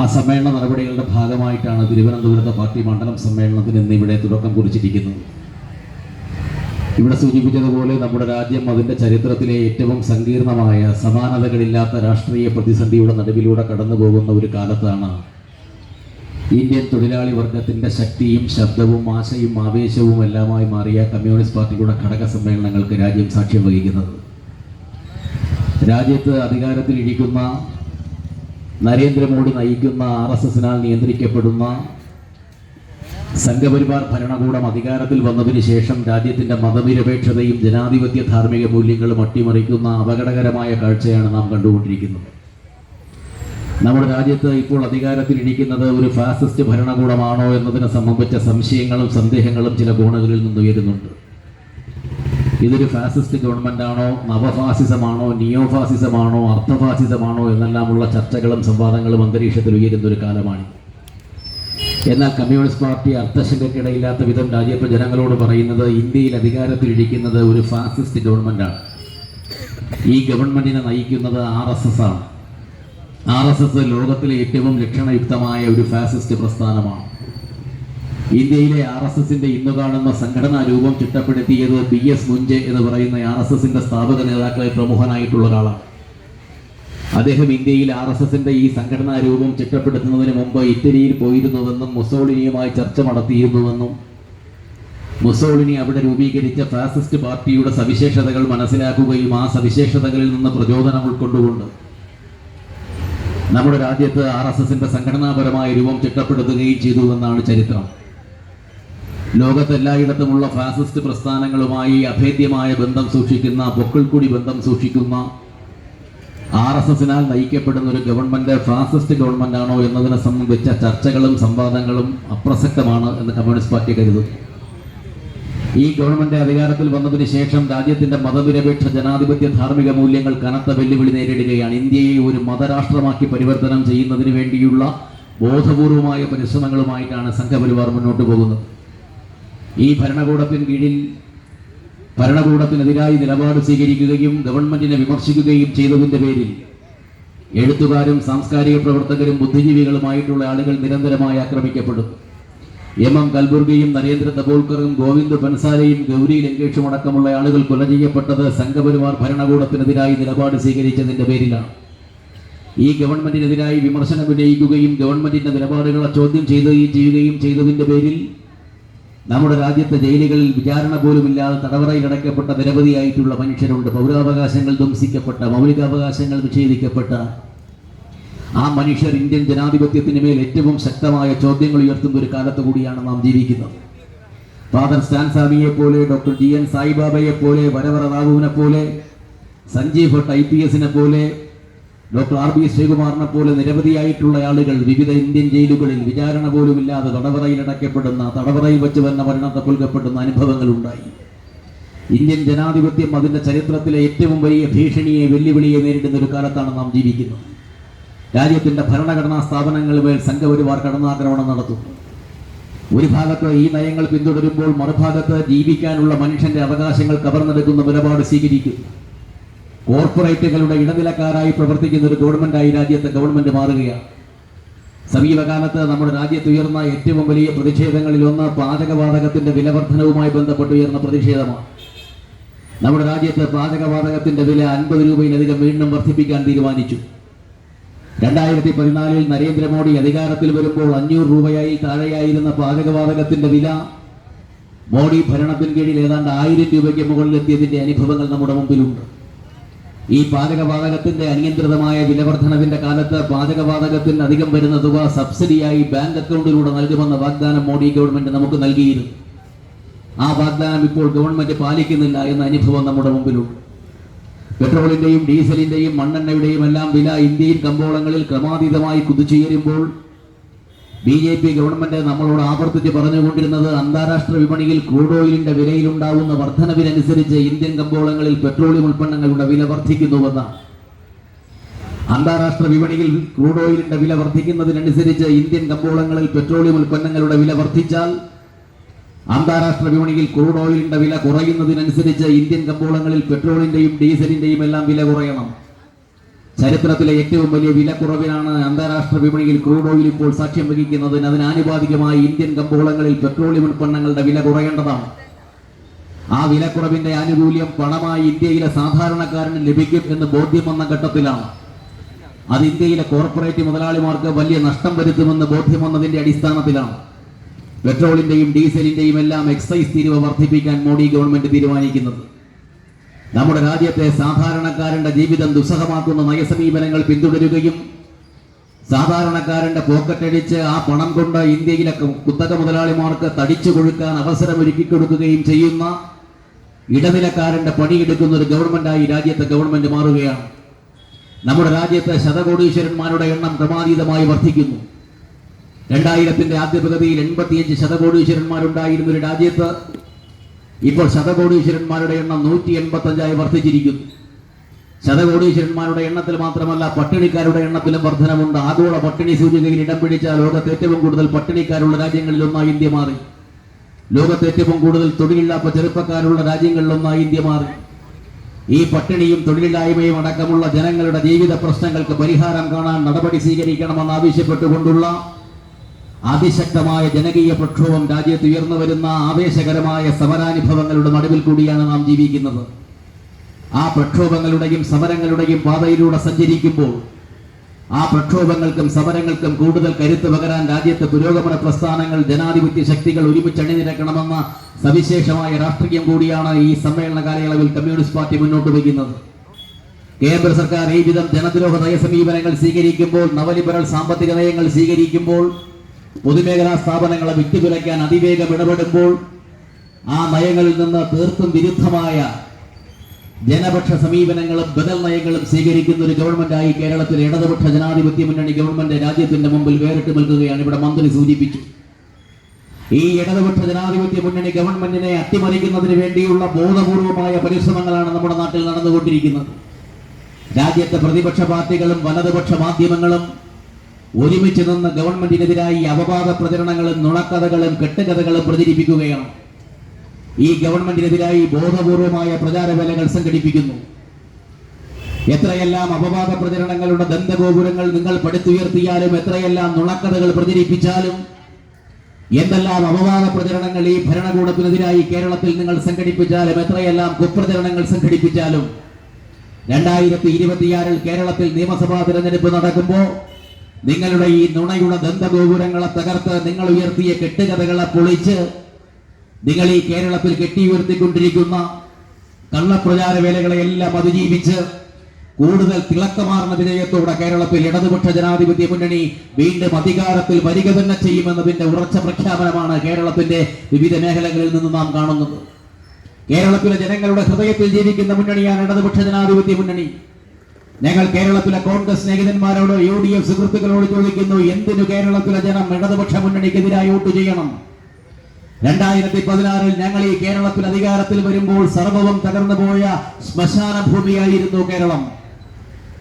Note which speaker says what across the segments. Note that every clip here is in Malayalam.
Speaker 1: ആ സമ്മേളന നടപടികളുടെ ഭാഗമായിട്ടാണ് തിരുവനന്തപുരത്തെ പാർട്ടി മണ്ഡലം സമ്മേളനത്തിന് ഇന്ന് ഇവിടെ തുടക്കം കുറിച്ചിരിക്കുന്നത്. ഇവിടെ സൂചിപ്പിച്ചതുപോലെ നമ്മുടെ രാജ്യം അതിന്റെ ചരിത്രത്തിലെ ഏറ്റവും സങ്കീർണമായ സമാനതകളില്ലാത്ത രാഷ്ട്രീയ പ്രതിസന്ധിയുടെ നടുവിലൂടെ കടന്നു പോകുന്ന ഒരു കാലത്താണ് ഇന്ത്യൻ തൊഴിലാളി വർഗത്തിന്റെ ശക്തിയും ശബ്ദവും ആശയും ആവേശവും എല്ലാമായി മാറിയ കമ്മ്യൂണിസ്റ്റ് പാർട്ടിയുടെ ഘടക സമ്മേളനങ്ങൾക്ക് രാജ്യം സാക്ഷ്യം വഹിക്കുന്നത്. രാജ്യത്ത് അധികാരത്തിൽ ഇരിക്കുന്ന നരേന്ദ്രമോദി നയിക്കുന്ന ആർ എസ് എസിനാൽ നിയന്ത്രിക്കപ്പെടുന്ന സംഘപരിവാർ ഭരണകൂടം അധികാരത്തിൽ വന്നതിന് ശേഷം രാജ്യത്തിന്റെ മതനിരപേക്ഷതയും ജനാധിപത്യ ധാർമ്മിക മൂല്യങ്ങളും അട്ടിമറിക്കുന്ന അപകടകരമായ കാഴ്ചയാണ് നാം കണ്ടുകൊണ്ടിരിക്കുന്നത്. നമ്മുടെ രാജ്യത്ത് ഇപ്പോൾ അധികാരത്തിൽ ഇരിക്കുന്നത് ഒരു ഫാസിസ്റ്റ് ഭരണകൂടമാണോ എന്നതിനെ സംബന്ധിച്ച സംശയങ്ങളും സന്ദേഹങ്ങളും ചില കോണുകളിൽ നിന്ന് ഉയരുന്നുണ്ട്. ഇതൊരു ഫാസിസ്റ്റ് ഗവൺമെന്റാണോ നവഫാസിസമാണോ നിയോ ഫാസിസമാണോ അർത്ഥഫാസിസമാണോ എന്നെല്ലാമുള്ള ചർച്ചകളും സംവാദങ്ങളും അന്തരീക്ഷത്തിൽ ഉയരുന്ന ഒരു കാലമാണ്. എന്നാൽ കമ്മ്യൂണിസ്റ്റ് പാർട്ടി അർത്ഥശങ്കക്കിടയില്ലാത്ത വിധം രാജ്യത്തെ ജനങ്ങളോട് പറയുന്നത് ഇന്ത്യയിൽ അധികാരത്തിലിരിക്കുന്നത് ഒരു ഫാസിസ്റ്റ് ഗവൺമെന്റാണ് ഈ ഗവൺമെന്റിനെ നയിക്കുന്നത് ആർ എസ് എസ് ആണ്. ആർ എസ് എസ് ലോകത്തിലെ ഏറ്റവും ലക്ഷണയുക്തമായ ഒരു ഫാസിസ്റ്റ് പ്രസ്ഥാനമാണ്. ഇന്ത്യയിലെ ആർ എസ് എസിന്റെ ഇന്ന് കാണുന്ന സംഘടനാ രൂപം ചിട്ടപ്പെടുത്തിയത് ബി എസ് മുഞ്ചെ എന്ന് പറയുന്ന ആർ എസ് എസിന്റെ സ്ഥാപക നേതാക്കളിൽ പ്രമുഖനായിട്ടുള്ള ഒരാളാണ്. അദ്ദേഹം ഇന്ത്യയിൽ ആർ എസ് എസിന്റെ ഈ സംഘടനാ രൂപം ചിട്ടപ്പെടുത്തുന്നതിന് മുമ്പ് ഇറ്റലിയിൽ പോയിരുന്നുവെന്നും മുസോളിനിയുമായി ചർച്ച നടത്തിയിരുന്നുവെന്നും മുസോളിനി അവിടെ രൂപീകരിച്ച ഫാസിസ്റ്റ് പാർട്ടിയുടെ സവിശേഷതകൾ മനസ്സിലാക്കുകയും ആ സവിശേഷതകളിൽ നിന്ന് പ്രചോദനം ഉൾക്കൊണ്ടുകൊണ്ട് നമ്മുടെ രാജ്യത്ത് ആർ എസ് എസിന്റെ സംഘടനാപരമായ രൂപം ചിട്ടപ്പെടുത്തുകയും ചെയ്തുവെന്നാണ് ചരിത്രം. ലോകത്തെല്ലായിടത്തുമുള്ള ഫാസിസ്റ്റ് പ്രസ്ഥാനങ്ങളുമായി അഭേദ്യമായ ബന്ധം സൂക്ഷിക്കുന്ന പൊക്കിൾക്കുടി ബന്ധം സൂക്ഷിക്കുന്ന ആർ എസ് എസിനാൽ നയിക്കപ്പെടുന്ന ഒരു ഗവൺമെന്റ് ഫാസിസ്റ്റ് ഗവൺമെന്റ് ആണോ എന്നതിനെ സംബന്ധിച്ച ചർച്ചകളും സംവാദങ്ങളും അപ്രസക്തമാണ് എന്ന് കമ്മ്യൂണിസ്റ്റ് പാർട്ടി കരുതുന്നു. ഈ ഗവൺമെന്റ് അധികാരത്തിൽ വന്നതിന് ശേഷം രാജ്യത്തിന്റെ മതനിരപേക്ഷ ജനാധിപത്യ ധാർമ്മിക മൂല്യങ്ങൾ കനത്ത വെല്ലുവിളി നേരിടുകയാണ്. ഇന്ത്യയെ ഒരു മതരാഷ്ട്രമാക്കി പരിവർത്തനം ചെയ്യുന്നതിന് വേണ്ടിയുള്ള ബോധപൂർവമായ പരിശ്രമങ്ങളുമായിട്ടാണ് സംഘപരിവാർ മുന്നോട്ട് പോകുന്നത്. ഈ ഭരണകൂടത്തിന് കീഴിൽ ഭരണകൂടത്തിനെതിരായി നിലപാട് സ്വീകരിക്കുകയും ഗവൺമെന്റിനെ വിമർശിക്കുകയും ചെയ്തതിന്റെ പേരിൽ എഴുത്തുകാരും സാംസ്കാരിക പ്രവർത്തകരും ബുദ്ധിജീവികളുമായിട്ടുള്ള ആളുകൾ നിരന്തരമായി ആക്രമിക്കപ്പെടുന്നു എം എം കൽബുർഗിയും നരേന്ദ്ര ദബോൾക്കറും ഗോവിന്ദ് ബൻസാലയും ഗൗരി ലങ്കേഷും അടക്കമുള്ള ആളുകൾ കൊല ചെയ്യപ്പെട്ടത് സംഘപരിവാർ ഭരണകൂടത്തിനെതിരായി നിലപാട് സ്വീകരിച്ചതിന്റെ പേരിലാണ്. ഈ ഗവൺമെന്റിനെതിരായി വിമർശനം ഉന്നയിക്കുകയും ഗവൺമെന്റിന്റെ നിലപാടുകളെ ചോദ്യം ചെയ്യുകയും ചെയ്യുകയും ചെയ്തതിന്റെ പേരിൽ നമ്മുടെ രാജ്യത്തെ ജയിലുകളിൽ വിചാരണ പോലുമില്ലാതെ തടവറയിൽ അടയ്ക്കപ്പെട്ട നിരവധിയായിട്ടുള്ള മനുഷ്യരുണ്ട്. പൗരാവകാശങ്ങൾ ധ്വംസിക്കപ്പെട്ട മൗലികാവകാശങ്ങൾ നിഷേധിക്കപ്പെട്ട. ആ മനുഷ്യർ ഇന്ത്യൻ ജനാധിപത്യത്തിന് മേൽ ഏറ്റവും ശക്തമായ ചോദ്യങ്ങൾ ഉയർത്തുന്ന ഒരു കാലത്ത് കൂടിയാണ് നാം ജീവിക്കുന്നത്. ഫാദർ സ്റ്റാൻ സ്വാമിയെ പോലെ ഡോക്ടർ ജി എൻ സായിബാബയെ പോലെ വരവറ റാവുവിനെ പോലെ സഞ്ജീവ് ഭട്ട് ഐ പി എസിനെ പോലെ ഡോക്ടർ ആർ ബി ശ്രീകുമാറിനെ പോലെ നിരവധിയായിട്ടുള്ള ആളുകൾ വിവിധ ഇന്ത്യൻ ജയിലുകളിൽ വിചാരണ പോലുമില്ലാതെ തടവറയിൽ അടയ്ക്കപ്പെടുന്ന തടവറയിൽ വെച്ച് വന്ന മരണത്തെ കൊൽക്കപ്പെടുന്ന അനുഭവങ്ങൾ ഉണ്ടായി ഇന്ത്യൻ ജനാധിപത്യം അതിന്റെ ചരിത്രത്തിലെ ഏറ്റവും വലിയ ഭീഷണിയെ വെല്ലുവിളിയെ നേരിടുന്ന ഒരു കാലത്താണ് നാം ജീവിക്കുന്നത്. രാജ്യത്തിന്റെ ഭരണഘടനാ സ്ഥാപനങ്ങളിൽ മേൽ സംഘപരിവാർ കടന്നാക്രമണം നടത്തുന്നു. ഒരു ഭാഗത്ത് ഈ നയങ്ങൾ പിന്തുടരുമ്പോൾ മറുഭാഗത്ത് ജീവിക്കാനുള്ള മനുഷ്യന്റെ അവകാശങ്ങൾ കവർന്നെടുക്കുന്ന നിലപാട് സ്വീകരിക്കുന്നു. കോർപ്പറേറ്റുകളുടെ ഇടനിലക്കാരായി പ്രവർത്തിക്കുന്ന ഒരു ഗവൺമെന്റായി രാജ്യത്തെ ഗവൺമെന്റ് മാറുകയാണ്. സമീപകാലത്ത് നമ്മുടെ രാജ്യത്ത് ഉയർന്ന ഏറ്റവും വലിയ പ്രതിഷേധങ്ങളിൽ ഒന്ന് പാചകവാതകത്തിന്റെ വിലവർദ്ധനവുമായി ബന്ധപ്പെട്ട് ഉയർന്ന പ്രതിഷേധമാണ്. നമ്മുടെ രാജ്യത്ത് പാചകവാതകത്തിന്റെ വില അൻപത് രൂപയിലധികം വീണ്ടും വർദ്ധിപ്പിക്കാൻ തീരുമാനിച്ചു. രണ്ടായിരത്തി പതിനാലിൽ നരേന്ദ്രമോദി അധികാരത്തിൽ വരുമ്പോൾ അഞ്ഞൂറ് രൂപയായി താഴെയായിരുന്ന പാചകവാതകത്തിന്റെ വില മോഡി ഭരണത്തിന് കീഴിൽ ഏതാണ്ട് ആയിരം രൂപയ്ക്ക് മുകളിലെത്തിയതിന്റെ അനുഭവങ്ങൾ നമ്മുടെ മുമ്പിലുണ്ട്. ഈ പാചകവാതകത്തിന്റെ അനിയന്ത്രിതമായ വിലവർദ്ധനവിന്റെ കാലത്ത് പാചകവാതകത്തിന് അധികം വരുന്ന തുക സബ്സിഡിയായി ബാങ്ക് അക്കൗണ്ടിലൂടെ നൽകുമെന്ന വാഗ്ദാനം മോഡി ഗവൺമെന്റ് നമുക്ക് നൽകിയിരുന്നു. ആ വാഗ്ദാനം ഇപ്പോൾ ഗവൺമെന്റ് പാലിക്കുന്നില്ല എന്ന അനുഭവം നമ്മുടെ മുമ്പിലുണ്ട്. പെട്രോളിന്റെയും ഡീസലിന്റെയും മണ്ണെണ്ണയുടെയും എല്ലാം വില ഇന്ത്യയിൽ കമ്പോളങ്ങളിൽ ക്രമാതീതമായി കുതിച്ചുയരുമ്പോൾ ബി ജെ പി ഗവൺമെന്റ് നമ്മളോട് ആവർത്തിച്ച് പറഞ്ഞുകൊണ്ടിരുന്നത് അന്താരാഷ്ട്ര വിപണിയിൽ ക്രൂഡ് ഓയിലിന്റെ വിലയിലുണ്ടാവുന്ന വർധനവിനനുസരിച്ച് ഇന്ത്യൻ കമ്പോളങ്ങളിൽ പെട്രോളിയം ഉൽപ്പന്നങ്ങളുടെ വില വർദ്ധിക്കുന്നുവെന്നാണ് അന്താരാഷ്ട്ര വിപണിയിൽ ക്രൂഡ് ഓയിലിന്റെ വില വർദ്ധിക്കുന്നതിനനുസരിച്ച് ഇന്ത്യൻ കമ്പോളങ്ങളിൽ പെട്രോളിയം ഉൽപ്പന്നങ്ങളുടെ വില വർദ്ധിച്ചാൽ അന്താരാഷ്ട്ര വിപണിയിൽ ക്രൂഡ് ഓയിലിന്റെ വില കുറയുന്നതിനനുസരിച്ച് ഇന്ത്യൻ കമ്പോളങ്ങളിൽ പെട്രോളിന്റെയും ഡീസലിന്റെയും എല്ലാം വില കുറയണം. ചരിത്രത്തിലെ ഏറ്റവും വലിയ വിലക്കുറവിനാണ് അന്താരാഷ്ട്ര വിപണിയിൽ ക്രൂഡ് ഓയിൽ ഇപ്പോൾ സാക്ഷ്യം വഹിക്കുന്നത് അതിനാനുപാതികമായി ഇന്ത്യൻ കമ്പോളങ്ങളിൽ പെട്രോളിയം ഉൽപ്പന്നങ്ങളുടെ വില കുറയേണ്ടതാണ്. ആ വിലക്കുറവിന്റെ ആനുകൂല്യം പണമായി ഇന്ത്യയിലെ സാധാരണക്കാരന് ലഭിക്കും എന്ന് ബോധ്യം വന്ന ഘട്ടത്തിലാണ്. അത് ഇന്ത്യയിലെ കോർപ്പറേറ്റ് മുതലാളിമാർക്ക് വലിയ നഷ്ടം വരുത്തുമെന്ന് ബോധ്യം വന്നതിന്റെ അടിസ്ഥാനത്തിലാണ്. പെട്രോളിന്റെയും ഡീസലിന്റെയും എല്ലാം എക്സൈസ് തീരുവ വർദ്ധിപ്പിക്കാൻ മോഡി ഗവൺമെന്റ് തീരുമാനിക്കുന്നത്. നമ്മുടെ രാജ്യത്തെ സാധാരണക്കാരന്റെ ജീവിതം ദുസ്സഹമാക്കുന്ന നയസമീപനങ്ങൾ പിന്തുടരുകയും സാധാരണക്കാരന്റെ പോക്കറ്റടിച്ച് ആ പണം കൊണ്ട് ഇന്ത്യയിലെ കുത്തക മുതലാളിമാർക്ക് തടിച്ചു കൊഴുക്കാൻ അവസരമൊരുക്കി കൊടുക്കുകയും ചെയ്യുന്ന ഇടനിലക്കാരന്റെ പണിയെടുക്കുന്ന ഒരു ഗവൺമെന്റായി രാജ്യത്തെ ഗവൺമെന്റ് മാറുകയാണ്. നമ്മുടെ രാജ്യത്തെ ശതകോടീശ്വരന്മാരുടെ എണ്ണം ക്രമാതീതമായി വർദ്ധിക്കുന്നു. രണ്ടായിരത്തിന്റെ ആദ്യ പകുതിയിൽ എൺപത്തിയഞ്ച് ശതകോടീശ്വരന്മാരുണ്ടായിരുന്ന ഒരു രാജ്യത്ത് ഇപ്പോൾ ശതകോടീശ്വരന്മാരുടെ എണ്ണം നൂറ്റി എൺപത്തഞ്ചായി വർദ്ധിച്ചിരിക്കുന്നു. ശതകോടീശ്വരന്മാരുടെ എണ്ണത്തിൽ മാത്രമല്ല പട്ടിണിക്കാരുടെ എണ്ണത്തിലും വർധനമുണ്ട്. ആഗോള പട്ടിണി സൂചികയിൽ ഇടം പിടിച്ച ലോകത്ത് ഏറ്റവും കൂടുതൽ പട്ടിണിക്കാരുള്ള രാജ്യങ്ങളിൽ ഒന്നായി ഇന്ത്യ മാറി. ലോകത്ത് ഏറ്റവും കൂടുതൽ തൊഴിലില്ലാത്ത ചെറുപ്പക്കാരുള്ള രാജ്യങ്ങളിൽ ഒന്നായി ഇന്ത്യ മാറി. ഈ പട്ടിണിയും തൊഴിലില്ലായ്മയും അടക്കമുള്ള ജനങ്ങളുടെ ജീവിത പ്രശ്നങ്ങൾക്ക് പരിഹാരം കാണാൻ നടപടി സ്വീകരിക്കണമെന്ന് ആവശ്യപ്പെട്ടുകൊണ്ടുള്ള അതിശക്തമായ ജനകീയ പ്രക്ഷോഭം രാജ്യത്ത് ഉയർന്നു വരുന്ന ആവേശകരമായ സമരാനുഭവങ്ങളുടെ നടുവിൽ കൂടിയാണ് നാം ജീവിക്കുന്നത്. ആ പ്രക്ഷോഭങ്ങളുടെയും സമരങ്ങളുടെയും പാതയിലൂടെ സഞ്ചരിക്കുമ്പോൾ ആ പ്രക്ഷോഭങ്ങൾക്കും സമരങ്ങൾക്കും കൂടുതൽ കരുത്ത് പകരാൻ രാജ്യത്തെ പുരോഗമന പ്രസ്ഥാനങ്ങൾ ജനാധിപത്യ ശക്തികൾ ഒരുമിച്ച് അണിനിരക്കണമെന്ന സവിശേഷമായ രാഷ്ട്രീയം കൂടിയാണ് ഈ സമ്മേളന കാലയളവിൽ കമ്മ്യൂണിസ്റ്റ് പാർട്ടി മുന്നോട്ട് വയ്ക്കുന്നത്. കേന്ദ്ര സർക്കാർ ഈ വിധം ജനദ്രോഹ നയ സമീപനങ്ങൾ സ്വീകരിക്കുമ്പോൾ നവലിബറൽ സാമ്പത്തിക നയങ്ങൾ സ്വീകരിക്കുമ്പോൾ പൊതുമേഖലാ സ്ഥാപനങ്ങളെ വിറ്റുതുലയ്ക്കാൻ അതിവേഗം ഇടപെടുമ്പോൾ ആ നയങ്ങളിൽ നിന്ന് തീർത്തും വിരുദ്ധമായ ജനപക്ഷ സമീപനങ്ങളും ബദൽ നയങ്ങളും സ്വീകരിക്കുന്ന ഒരു ഗവൺമെന്റായി കേരളത്തിലെ ഇടതുപക്ഷ ജനാധിപത്യ മുന്നണി ഗവൺമെന്റ് രാജ്യത്തിന്റെ മുമ്പിൽ വേറിട്ട് നിൽക്കുകയാണ്. ഇവിടെ മന്ത്രി സൂചിപ്പിച്ചു. ഈ ഇടതുപക്ഷ ജനാധിപത്യ മുന്നണി ഗവൺമെന്റിനെ അട്ടിമറിക്കുന്നതിന് വേണ്ടിയുള്ള ബോധപൂർവമായ പരിശ്രമങ്ങളാണ് നമ്മുടെ നാട്ടിൽ നടന്നുകൊണ്ടിരിക്കുന്നത്. രാജ്യത്തെ പ്രതിപക്ഷ പാർട്ടികളും വലതുപക്ഷ മാധ്യമങ്ങളും ഒരുമിച്ച് നിന്ന് ഗവൺമെന്റിനെതിരായി അപവാദ പ്രചരണങ്ങളും നുണക്കഥകളും കെട്ടുകഥകളും പ്രചരിപ്പിക്കുകയാണ്. ഈ ഗവൺമെന്റിനെതിരായി ബോധപൂർവമായ പ്രചാരവേലകൾ സംഘടിപ്പിക്കുന്നു. എത്രയെല്ലാം അപവാദ പ്രചരണങ്ങളുടെ ദന്തഗോപുരങ്ങൾ നിങ്ങൾ പടുത്തുയർത്തിയാലും എത്രയെല്ലാം നുണക്കഥകൾ പ്രചരിപ്പിച്ചാലും എന്തെല്ലാം അപവാദ പ്രചരണങ്ങൾ ഈ ഭരണകൂടത്തിനെതിരായി കേരളത്തിൽ നിങ്ങൾ സംഘടിപ്പിച്ചാലും എത്രയെല്ലാം കുപ്രചരണങ്ങൾ സംഘടിപ്പിച്ചാലും രണ്ടായിരത്തി ഇരുപത്തിയാറിൽ കേരളത്തിൽ നിയമസഭാ തിരഞ്ഞെടുപ്പ് നടക്കുമ്പോൾ നിങ്ങളുടെ ഈ നുണയുടെ ദന്തഗോപുരങ്ങളെ തകർത്ത് നിങ്ങൾ ഉയർത്തിയ കെട്ടുകഥകളെ പൊളിച്ച് നിങ്ങൾ ഈ കേരളത്തിൽ കെട്ടി ഉയർത്തിക്കൊണ്ടിരിക്കുന്ന കള്ളപ്രചാര വേലകളെ എല്ലാം അതിജീവിച്ച് കൂടുതൽ തിളക്കമാർന്ന വിജയത്തോടെ കേരളത്തിൽ ഇടതുപക്ഷ ജനാധിപത്യ മുന്നണി വീണ്ടും അധികാരത്തിൽ വരിക തന്നെ ചെയ്യുമെന്നതിന്റെ ഉറച്ച പ്രഖ്യാപനമാണ് കേരളത്തിന്റെ വിവിധ മേഖലകളിൽ നിന്ന് നാം കാണുന്നത്. കേരളത്തിലെ ജനങ്ങളുടെ ഹൃദയത്തിൽ ജീവിക്കുന്ന മുന്നണിയാണ് ഇടതുപക്ഷ ജനാധിപത്യ മുന്നണി. ഞങ്ങൾ കേരളത്തിലെ കോൺഗ്രസ് സ്നേഹിതന്മാരോട് യു ഡി എഫ് സുഹൃത്തുക്കളോട് ചോദിക്കുന്നു എന്തിനു കേരളത്തിലെ ജനം ഇടതുപക്ഷ മുന്നണിക്കെതിരായി വോട്ട് ചെയ്യണം? രണ്ടായിരത്തി പതിനാറിൽ ഞങ്ങൾ ഈ കേരളത്തിൽ അധികാരത്തിൽ വരുമ്പോൾ സർവവും തകർന്നു പോയ ശ്മശാന ഭൂമിയായിരുന്നു കേരളം.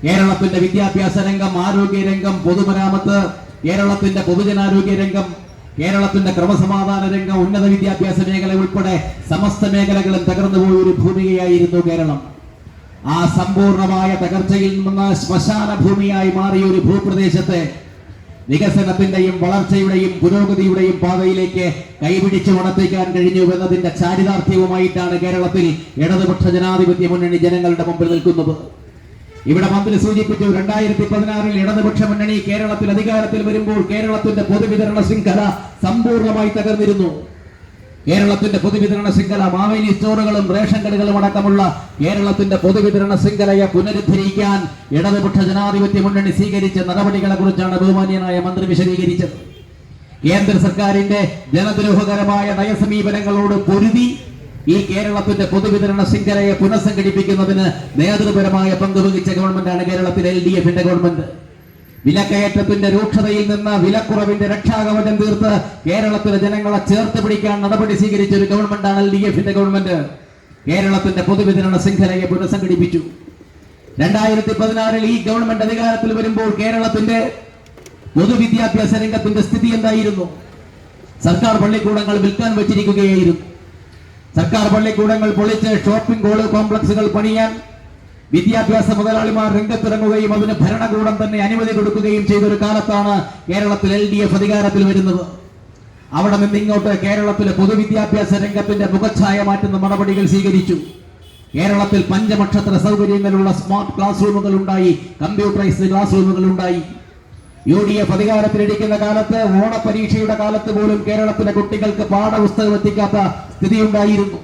Speaker 1: കേരളത്തിന്റെ വിദ്യാഭ്യാസ രംഗം ആരോഗ്യ രംഗം പൊതുമരാമത്ത് കേരളത്തിന്റെ പൊതുജനാരോഗ്യ രംഗം കേരളത്തിന്റെ ക്രമസമാധാന രംഗം ഉന്നത വിദ്യാഭ്യാസ മേഖല ഉൾപ്പെടെ സമസ്ത മേഖലകളും തകർന്നുപോയ ഒരു ഭൂമികയായിരുന്നു കേരളം. ആ സമ്പൂർണമായ തകർച്ചയിൽ നിന്ന് ശ്മശാന ഭൂമിയായി മാറിയ ഒരു ഭൂപ്രദേശത്തെ വികസനത്തിന്റെയും വളർച്ചയുടെയും പുരോഗതിയുടെയും പാതയിലേക്ക് കൈപിടിച്ച് ഉണർത്തിക്കാൻ കഴിഞ്ഞു എന്നതിന്റെ ചാരിതാർത്ഥ്യവുമായിട്ടാണ് കേരളത്തിൽ ഇടതുപക്ഷ ജനാധിപത്യ മുന്നണി ജനങ്ങളുടെ മുമ്പിൽ നിൽക്കുന്നത്. ഇവിടെ മന്ത്രി സൂചിപ്പിച്ചു രണ്ടായിരത്തി പതിനാറിൽ ഇടതുപക്ഷ മുന്നണി കേരളത്തിൽ അധികാരത്തിൽ വരുമ്പോൾ കേരളത്തിന്റെ പൊതുവിതരണ ശൃംഖല സമ്പൂർണമായി തകർന്നിരുന്നു. കേരളത്തിന്റെ പൊതുവിതരണ ശൃംഖല മാവേലി സ്റ്റോറുകളും റേഷൻ കടകളും അടക്കമുള്ള കേരളത്തിന്റെ പൊതുവിതരണ ശൃംഖലയെ പുനരുദ്ധരിക്കാൻ ഇടതുപക്ഷ ജനാധിപത്യ മുന്നണി സ്വീകരിച്ച നടപടികളെ കുറിച്ചാണ് ബഹുമാന്യനായ മന്ത്രി വിശദീകരിച്ചത്. കേന്ദ്ര സർക്കാരിന്റെ ജനദ്രോഹകരമായ നയസമീപനങ്ങളോട് പൊരുതി ഈ കേരളത്തിന്റെ പൊതുവിതരണ ശൃംഖലയെ പുനഃസംഘടിപ്പിക്കുന്നതിന് നേതൃപരമായ പങ്കുവഹിച്ച ഗവൺമെന്റാണ് കേരളത്തിലെ എൽ ഡി എഫിന്റെ ഗവൺമെന്റ്. വിലക്കയറ്റത്തിന്റെ രൂക്ഷതയിൽ നിന്ന് വിലക്കുറവിന്റെ രക്ഷാകവചം തീർത്ത് കേരളത്തിലെ ജനങ്ങളെ ചേർത്ത് പിടിക്കാൻ നടപടി സ്വീകരിച്ച ഒരു ഗവൺമെന്റാണ് എൽ ഡി എഫിന്റെ ഗവൺമെന്റ്. കേരളത്തിന്റെ പൊതുവിതരണ ശൃംഖലയെ പുനഃസംഘടിപ്പിച്ചു. രണ്ടായിരത്തി പതിനാറിൽ ഈ ഗവൺമെന്റ് അധികാരത്തിൽ വരുമ്പോൾ കേരളത്തിന്റെ പൊതുവിദ്യാഭ്യാസ രംഗത്തിന്റെ സ്ഥിതി എന്തായിരുന്നു? സർക്കാർ പള്ളിക്കൂടങ്ങൾ വിൽക്കാൻ വെച്ചിരിക്കുകയായിരുന്നു. സർക്കാർ പള്ളിക്കൂടങ്ങൾ പൊളിച്ച് ഷോപ്പിംഗ് കോൾ കോംപ്ലക്സുകൾ പണിയാൻ വിദ്യാഭ്യാസ മുതലാളിമാർ രംഗത്തിറങ്ങുകയും അതിന് ഭരണകൂടം തന്നെ അനുമതി കൊടുക്കുകയും ചെയ്ത ഒരു കാലത്താണ് കേരളത്തിൽ എൽ ഡി എഫ് അധികാരത്തിൽ വരുന്നത്. അവിടെ നിന്ന് ഇങ്ങോട്ട് കേരളത്തിലെ പൊതുവിദ്യാഭ്യാസ രംഗത്തിന്റെ മുഖച്ഛായ മാറ്റുന്ന നടപടികൾ സ്വീകരിച്ചു. കേരളത്തിൽ പഞ്ചനക്ഷത്ര സൗകര്യങ്ങളുള്ള സ്മാർട്ട് ക്ലാസ് റൂമുകൾ ഉണ്ടായി കമ്പ്യൂട്ടറൈസ്ഡ് ക്ലാസ് റൂമുകൾ ഉണ്ടായി. യു ഡി എഫ് അധികാരത്തിലിരിക്കുന്ന കാലത്ത് ഓണപരീക്ഷയുടെ കാലത്ത് പോലും കേരളത്തിലെ കുട്ടികൾക്ക് പാഠപുസ്തകം എത്തിക്കാത്ത സ്ഥിതിയുണ്ടായിരുന്നു.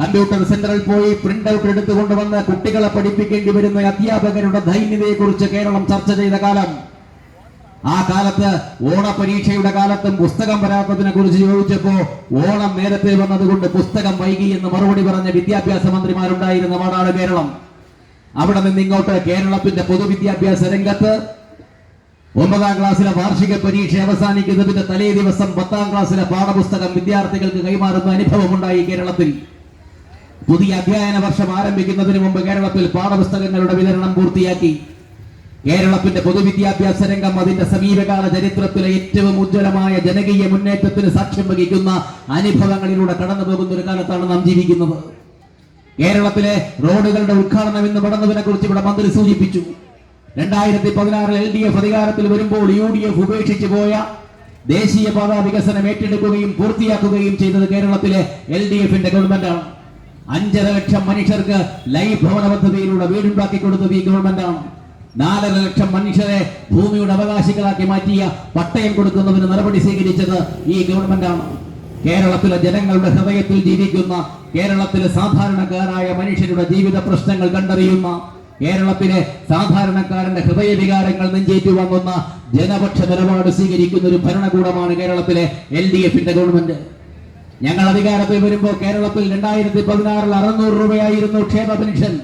Speaker 1: കമ്പ്യൂട്ടർ സെന്ററിൽ പോയി പ്രിന്റ് ഔട്ട് എടുത്തുകൊണ്ടുവന്ന് കുട്ടികളെ പഠിപ്പിക്കേണ്ടി വരുന്ന അധ്യാപകരുടെ ദൈന്യതയെ കുറിച്ച് കേരളം ചർച്ച ചെയ്ത കാലം. ആ കാലത്ത് ഓണ പരീക്ഷയുടെ കാലത്തും പുസ്തകം വരാത്തതിനെ കുറിച്ച് ചോദിച്ചപ്പോ ഓണം നേരത്തെ വന്നതുകൊണ്ട് പുസ്തകം വൈകി എന്ന് മറുപടി പറഞ്ഞ വിദ്യാഭ്യാസ മന്ത്രിമാരുണ്ടായിരുന്ന നാടാണ് കേരളം. അവിടെ നിന്ന് ഇങ്ങോട്ട് കേരളത്തിന്റെ പൊതുവിദ്യാഭ്യാസ രംഗത്ത് ഒമ്പതാം ക്ലാസ്സിലെ വാർഷിക പരീക്ഷ അവസാനിക്കുന്നതിന്റെ തലേ ദിവസം പത്താം ക്ലാസ്സിലെ പാഠപുസ്തകം വിദ്യാർത്ഥികൾക്ക് കൈമാറുന്ന അനുഭവമുണ്ടായി കേരളത്തിൽ. പുതിയ അധ്യയന വർഷം ആരംഭിക്കുന്നതിന് മുമ്പ് കേരളത്തിൽ പാഠപുസ്തകങ്ങളുടെ വിതരണം പൂർത്തിയാക്കി. കേരളത്തിന്റെ പൊതുവിദ്യാഭ്യാസ രംഗം അതിന്റെ സമീപകാല ചരിത്രത്തിലെ ഏറ്റവും ഉജ്ജ്വലമായ ജനകീയ മുന്നേറ്റത്തിന് സാക്ഷ്യം വഹിക്കുന്ന അനുഭവങ്ങളിലൂടെ കടന്നു പോകുന്ന ഒരു കാലത്താണ് നാം ജീവിക്കുന്നത്. കേരളത്തിലെ റോഡുകളുടെ ഉദ്ഘാടനം ഇന്ന് നടന്നതിനെ കുറിച്ച് ഇവിടെ മന്ത്രി സൂചിപ്പിച്ചു. രണ്ടായിരത്തി പതിനാറിൽ എൽ ഡി എഫ് അധികാരത്തിൽ വരുമ്പോൾ യു ഡി എഫ് ഉപേക്ഷിച്ചു പോയ ദേശീയപാത വികസനം ഏറ്റെടുക്കുകയും പൂർത്തിയാക്കുകയും ചെയ്തത് കേരളത്തിലെ എൽ ഡി എഫിന്റെ ഗവൺമെന്റാണ്. അഞ്ചര ലക്ഷം മനുഷ്യർക്ക് ലൈഫ് ഭവന പദ്ധതിയിലൂടെ വീടുണ്ടാക്കി കൊടുത്തത് ഈ ഗവൺമെന്റാണ്. നാലര ലക്ഷം മനുഷ്യരെ ഭൂമിയുടെ അവകാശികളാക്കി മാറ്റിയ പട്ടയം കൊടുക്കുന്നതിന് നടപടി സ്വീകരിച്ചത് ഈ ഗവൺമെന്റാണ്. കേരളത്തിലെ ജനങ്ങളുടെ ഹൃദയത്തിൽ ജീവിക്കുന്ന കേരളത്തിലെ സാധാരണക്കാരായ മനുഷ്യരുടെ ജീവിത പ്രശ്നങ്ങൾ കണ്ടറിയുന്ന കേരളത്തിലെ സാധാരണക്കാരന്റെ ഹൃദയവികാരങ്ങൾ നെഞ്ചേറ്റു വാങ്ങുന്ന ജനപക്ഷ നിലപാട് സ്വീകരിക്കുന്ന ഒരു ഭരണകൂടമാണ് കേരളത്തിലെ എൽ ഡി എഫിന്റെ ഗവൺമെന്റ്. ഞങ്ങൾ അധികാരത്തിൽ വരുമ്പോൾ കേരളത്തിൽ രണ്ടായിരത്തി പതിനാറിൽ അറുന്നൂറ് രൂപയായിരുന്നു ക്ഷേമ പെൻഷൻ.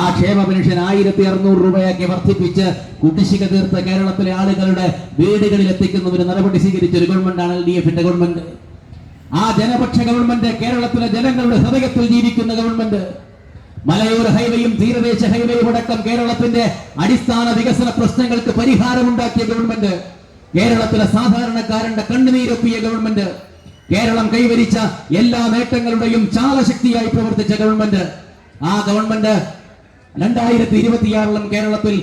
Speaker 1: ആ ക്ഷേമ പെൻഷൻ ആയിരത്തി അറുന്നൂറ് രൂപയാക്കി വർദ്ധിപ്പിച്ച് കുടിശ്ശിക തീർത്ത കേരളത്തിലെ ആളുകളുടെ വീടുകളിൽ എത്തിക്കുന്ന ഒരു നടപടി സ്വീകരിച്ച ഒരു ഗവൺമെന്റാണ് എൽ ഡി എഫിന്റെ ഗവൺമെന്റ്. ആ ജനപക്ഷ ഗവൺമെന്റ് കേരളത്തിലെ ജനങ്ങളുടെ ഹൃദയത്തിൽ ജീവിക്കുന്ന ഗവൺമെന്റ്. മലയോര ഹൈവേയും തീരദേശ ഹൈവേയും അടക്കം കേരളത്തിന്റെ അടിസ്ഥാന വികസന പ്രശ്നങ്ങൾക്ക് പരിഹാരമുണ്ടാക്കിയ ഗവൺമെന്റ്. കേരളത്തിലെ സാധാരണക്കാരന്റെ കണ്ണുനീരൊപ്പിയ ഗവൺമെന്റ്. കേരളം കൈവരിച്ച എല്ലാ നേട്ടങ്ങളുടെയും ചാലശക്തിയായി പ്രവർത്തിച്ച ഗവൺമെന്റ്. ആ ഗവൺമെന്റ് രണ്ടായിരത്തി ഇരുപത്തിയാറിലും കേരളത്തിൽ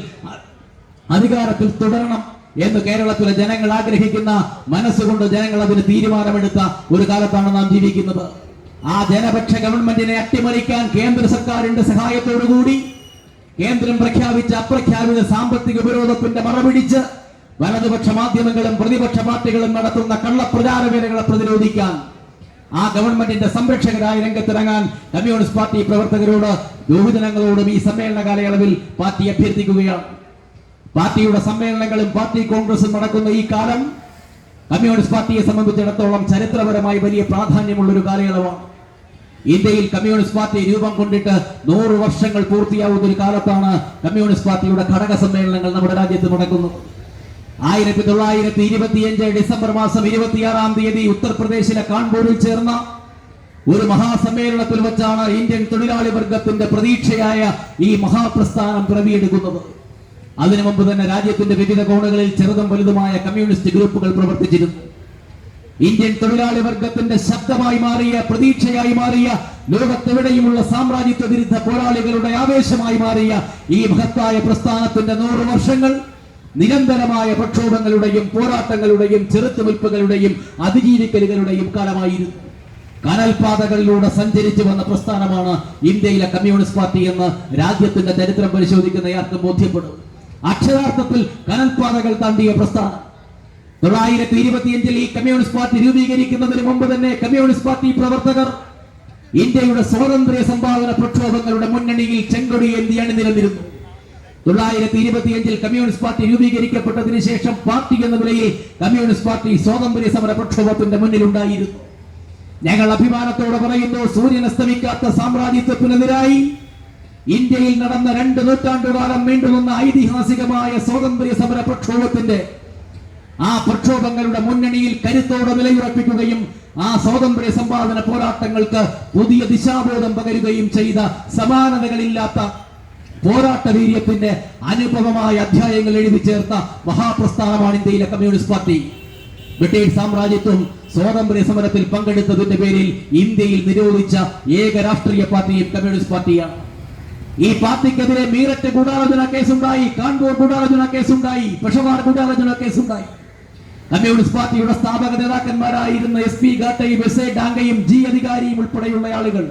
Speaker 1: അധികാരത്തിൽ തുടരണം എന്ന് കേരളത്തിലെ ജനങ്ങൾ ആഗ്രഹിക്കുന്ന മനസ്സുകൊണ്ട് ജനങ്ങൾ അതിന് തീരുമാനമെടുത്ത ഒരു കാലത്താണ് നാം ജീവിക്കുന്നത്. ആ ജനപക്ഷ ഗവൺമെന്റിനെ അട്ടിമറിക്കാൻ കേന്ദ്ര സർക്കാരിന്റെ സഹായത്തോടുകൂടി കേന്ദ്രം പ്രഖ്യാപിച്ച അപ്രഖ്യാപിത സാമ്പത്തിക ഉപരോധത്തിന്റെ മറപിടിച്ച് വലതുപക്ഷ മാധ്യമങ്ങളും പ്രതിപക്ഷ പാർട്ടികളും നടത്തുന്ന കള്ളപ്രചാര വേലകളെ പ്രതിരോധിക്കാൻ ആ ഗവൺമെന്റിന്റെ സംരക്ഷകരായി രംഗത്തിറങ്ങാൻ കമ്മ്യൂണിസ്റ്റ് പാർട്ടി പ്രവർത്തകരോട് ബഹുജനങ്ങളോടും ഈ സമ്മേളന കാലയളവിൽ പാർട്ടി അഭ്യർത്ഥിക്കുകയാണ്. പാർട്ടിയുടെ സമ്മേളനങ്ങളും പാർട്ടി കോൺഗ്രസും നടക്കുന്ന ഈ കാലം കമ്മ്യൂണിസ്റ്റ് പാർട്ടിയെ സംബന്ധിച്ചിടത്തോളം ചരിത്രപരമായി വലിയ പ്രാധാന്യമുള്ള ഒരു കാലയളവാണ്. ഇന്ത്യയിൽ കമ്മ്യൂണിസ്റ്റ് പാർട്ടി രൂപം കൊണ്ടിട്ട് നൂറ് വർഷങ്ങൾ പൂർത്തിയാവുന്ന ഒരു കാലത്താണ് കമ്മ്യൂണിസ്റ്റ് പാർട്ടിയുടെ ഘടക സമ്മേളനങ്ങൾ നമ്മുടെ രാജ്യത്ത് നടക്കുന്നത്. ആയിരത്തി തൊള്ളായിരത്തി ഇരുപത്തിയഞ്ച് ഡിസംബർ മാസം ഇരുപത്തിയാറാം തീയതി ഉത്തർപ്രദേശിലെ കാൺപൂരിൽ ചേർന്ന ഒരു മഹാസമ്മേളനത്തിൽ വെച്ചാണ് ഇന്ത്യൻ തൊഴിലാളി വർഗത്തിന്റെ പ്രതീക്ഷയായ ഈ മഹാപ്രസ്ഥാനം പിറവിയെടുക്കുന്നത്. അതിനു മുമ്പ് തന്നെ രാജ്യത്തിന്റെ വിവിധ കോണുകളിൽ ചെറുതും വലുതുമായ കമ്മ്യൂണിസ്റ്റ് ഗ്രൂപ്പുകൾ പ്രവർത്തിച്ചിരുന്നു. ഇന്ത്യൻ തൊഴിലാളി വർഗത്തിന്റെ ശബ്ദമായി മാറിയ പ്രതീക്ഷയായി മാറിയ ലോകത്തെവിടെയുമുള്ള സാമ്രാജ്യത്വ വിരുദ്ധ പോരാളികളുടെ ആവേശമായി മാറിയ ഈ മഹത്തായ പ്രസ്ഥാനത്തിന്റെ നൂറ് വർഷങ്ങൾ നിരന്തരമായ പ്രക്ഷോഭങ്ങളുടെയും പോരാട്ടങ്ങളുടെയും ചെറുത്തുനിൽപ്പുകളുടെയും അതിജീവിക്കലുകളുടെയും കാലമായിരുന്നു. കനൽപാതകളിലൂടെ സഞ്ചരിച്ചു വന്ന പ്രസ്ഥാനമാണ് ഇന്ത്യയിലെ കമ്മ്യൂണിസ്റ്റ് പാർട്ടി എന്ന് രാജ്യത്തിന്റെ ചരിത്രം പരിശോധിക്കുന്ന ആർക്കും ബോധ്യപ്പെടും. അക്ഷരാർത്ഥത്തിൽ കനൽപാതകൾ താണ്ടിയ പ്രസ്ഥാനം. തൊള്ളായിരത്തി ഇരുപത്തിയഞ്ചിൽ ഈ കമ്മ്യൂണിസ്റ്റ് പാർട്ടി രൂപീകരിക്കുന്നതിന് മുമ്പ് തന്നെ കമ്മ്യൂണിസ്റ്റ് പാർട്ടി പ്രവർത്തകർ ഇന്ത്യയുടെ സ്വാതന്ത്ര്യ സംഭാവന പ്രക്ഷോഭങ്ങളുടെ മുന്നണിയിൽ ചെങ്കൊടി എന്തി അണിനിരന്നിരുന്നു. തൊള്ളായിരത്തി ഇരുപത്തിയഞ്ചിൽ കമ്മ്യൂണിസ്റ്റ് പാർട്ടി രൂപീകരിക്കപ്പെട്ടതിന് ശേഷം പാർട്ടി എന്ന നിലയിൽ കമ്മ്യൂണിസ്റ്റ് പാർട്ടി സ്വാതന്ത്ര്യ സമര പ്രക്ഷോഭത്തിന്റെ മുന്നിലുണ്ടായിരുന്നു. ഞങ്ങൾ അഭിമാനത്തോടെ പറയുന്നു സൂര്യൻ അസ്തമിക്കാത്ത സാമ്രാജ്യത്വത്തിനെതിരായി ഇന്ത്യയിൽ നടന്ന രണ്ട് നൂറ്റാണ്ടുകാലം നീണ്ടുനിന്ന ഐതിഹാസികമായ സ്വാതന്ത്ര്യ സമര പ്രക്ഷോഭത്തിന്റെ ആ പ്രക്ഷോഭങ്ങളുടെ മുന്നണിയിൽ കരുത്തോടെ നിലയുറപ്പിക്കുകയും ആ സ്വാതന്ത്ര്യ സമ്പാദന പോരാട്ടങ്ങൾക്ക് പുതിയ ദിശാബോധം പകരുകയും ചെയ്ത സമാനതകളില്ലാത്ത പോരാട്ട വീര്യത്തിന്റെ അനുപമമായ അധ്യായങ്ങൾ എഴുതി ചേർത്ത മഹാപ്രസ്ഥാനമാണ് ഇന്ത്യയിലെ കമ്മ്യൂണിസ്റ്റ് പാർട്ടി. ബ്രിട്ടീഷ് സാമ്രാജ്യത്വം സ്വാതന്ത്ര്യ സമരത്തിൽ പങ്കെടുത്തതിന്റെ പേരിൽ ഇന്ത്യയിൽ നിരോധിച്ച ഏക രാഷ്ട്രീയ പാർട്ടിയും കമ്മ്യൂണിസ്റ്റ് പാർട്ടിയാണ്. ഈ പാർട്ടിക്കെതിരെ മീററ്റ് ഗൂഢാലോചന കേസുണ്ടായി കാൺപൂർ ഗൂഢാലോചന കേസുണ്ടായി പെഷവാർ ഗൂഢാലോചന കേസുണ്ടായി. കമ്മ്യൂണിസ്റ്റ് പാർട്ടിയുടെ സ്ഥാപക നേതാക്കന്മാരായിരുന്ന എസ് പി ഗാട്ടയും എസ് എ ഡാങ്കയും ജി അധികാരിയും ഉൾപ്പെടെയുള്ള ആളുകൾ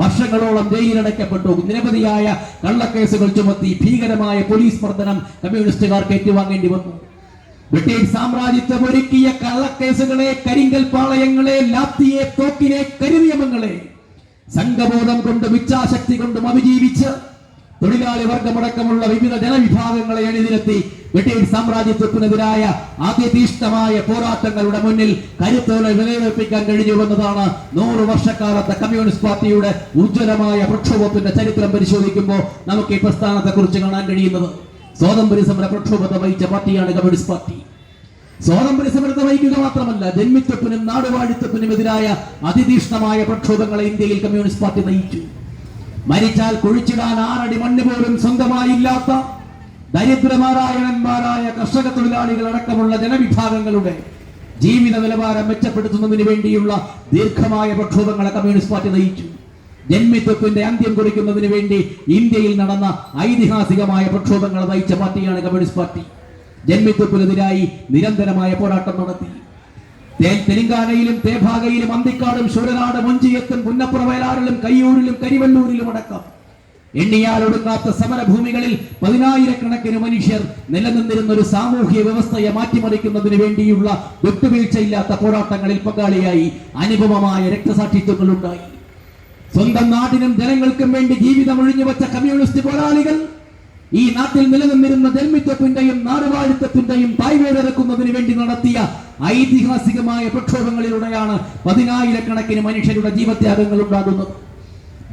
Speaker 1: വർഷങ്ങളോളം ജയിലിലടയ്ക്കപ്പെട്ടു. നിരവധിയായ കള്ളക്കേസുകൾ ചുമത്തി ഭീകരമായ പോലീസ് മർദ്ദനം കമ്മ്യൂണിസ്റ്റുകാർക്ക് ഏറ്റുവാങ്ങേണ്ടി വന്നു. ബ്രിട്ടീഷ് സാമ്രാജ്യത്വം ഒരുക്കിയ കള്ളക്കേസുകളെ കരിങ്കൽ പാളയങ്ങളെ ലാത്തിയെ തോക്കിനെ കരിനിയമങ്ങളെ സംഘബോധം കൊണ്ട് ഇച്ഛാശക്തി കൊണ്ടും അതിജീവിച്ച് തൊഴിലാളി വർഗമടക്കമുള്ള വിവിധ ജനവിഭാഗങ്ങളെ അണിനിരത്തി ബ്രിട്ടീഷ് സാമ്രാജ്യത്വത്തിനെതിരായ അതിതീഷ്ണമായ പോരാട്ടങ്ങളുടെ മുന്നിൽ കരുത്തോലെ നിലനിർപ്പിക്കാൻ കഴിഞ്ഞുവെന്നതാണ് നൂറ് വർഷക്കാലത്തെ കമ്മ്യൂണിസ്റ്റ് പാർട്ടിയുടെ ഉജ്ജ്വലമായ പ്രക്ഷോഭത്തിന്റെ ചരിത്രം പരിശോധിക്കുമ്പോൾ നമുക്ക് ഈ പ്രസ്ഥാനത്തെ കുറിച്ച് കാണാൻ കഴിയുന്നത്. സ്വാതന്ത്ര്യ സമര പ്രക്ഷോഭത്തെ വഹിച്ച പാർട്ടിയാണ് കമ്മ്യൂണിസ്റ്റ് പാർട്ടി. സ്വാതന്ത്ര്യ സമരത്തെ വഹിക്കുക മാത്രമല്ല ജന്മിത്വത്തിനും നാടുവാഴിത്വത്തിനും എതിരായ അതിതീഷ്ണമായ പ്രക്ഷോഭങ്ങളെ ഇന്ത്യയിൽ കമ്മ്യൂണിസ്റ്റ് പാർട്ടി നയിച്ചു. മരിച്ചാൽ കുഴിച്ചിടാൻ ആറടി മണ്ണ് പോലും സ്വന്തമായില്ലാത്ത ദരിദ്രമാരായണന്മാരായ കർഷക തൊഴിലാളികൾ അടക്കമുള്ള ജനവിഭാഗങ്ങളുടെ ജീവിത നിലവാരം മെച്ചപ്പെടുത്തുന്നതിന് വേണ്ടിയുള്ള ദീർഘമായ പ്രക്ഷോഭങ്ങളെ കമ്മ്യൂണിസ്റ്റ് പാർട്ടി നയിച്ചു. ജന്മിത്വത്തിന്റെ അന്ത്യം കുറിക്കുന്നതിന് വേണ്ടി ഇന്ത്യയിൽ നടന്ന ഐതിഹാസികമായ പ്രക്ഷോഭങ്ങൾ നയിച്ച പാർട്ടിയാണ് കമ്മ്യൂണിസ്റ്റ് പാർട്ടി. ജന്മിത്വത്തിനെതിരായി നിരന്തരമായ പോരാട്ടം നടത്തി. തെലങ്കാനയിലും തേഭാഗയിലും അന്തിക്കാടും ശൂരനാട് മുഞ്ചിയത്തും പുന്നപ്പുറ വയലാറിലും കയ്യൂരിലും കരിവല്ലൂരിലും അടക്കം. എണ്ണിയാൽ ഒടുങ്ങാത്ത സമരഭൂമികളിൽ പതിനായിരക്കണക്കിന് മനുഷ്യർ നിലനിന്നിരുന്ന ഒരു സാമൂഹ്യ വ്യവസ്ഥയെ മാറ്റിമറിക്കുന്നതിന് വേണ്ടിയുള്ള വിട്ടുവീഴ്ചയില്ലാത്ത പോരാട്ടങ്ങളിൽ പങ്കാളിയായി അനുപമമായ രക്തസാക്ഷിത്വങ്ങളുണ്ടായി. സ്വന്തം നാടിനും ജനങ്ങൾക്കും വേണ്ടി ജീവിതം ഒഴിഞ്ഞുവച്ച കമ്മ്യൂണിസ്റ്റ് പോരാളികൾ ഈ നാട്ടിൽ നിലനിന്നിരുന്ന ജന്മിത്വത്തിന്റെയും നാടുവാഴിത്വത്തിന്റെയും തായ്വേടിറക്കുന്നതിന് വേണ്ടി നടത്തിയ ഐതിഹാസികമായ പ്രക്ഷോഭങ്ങളിലൂടെയാണ് പതിനായിരക്കണക്കിന് മനുഷ്യരുടെ ജീവത്യാഗങ്ങൾ ഉണ്ടാകുന്നത്.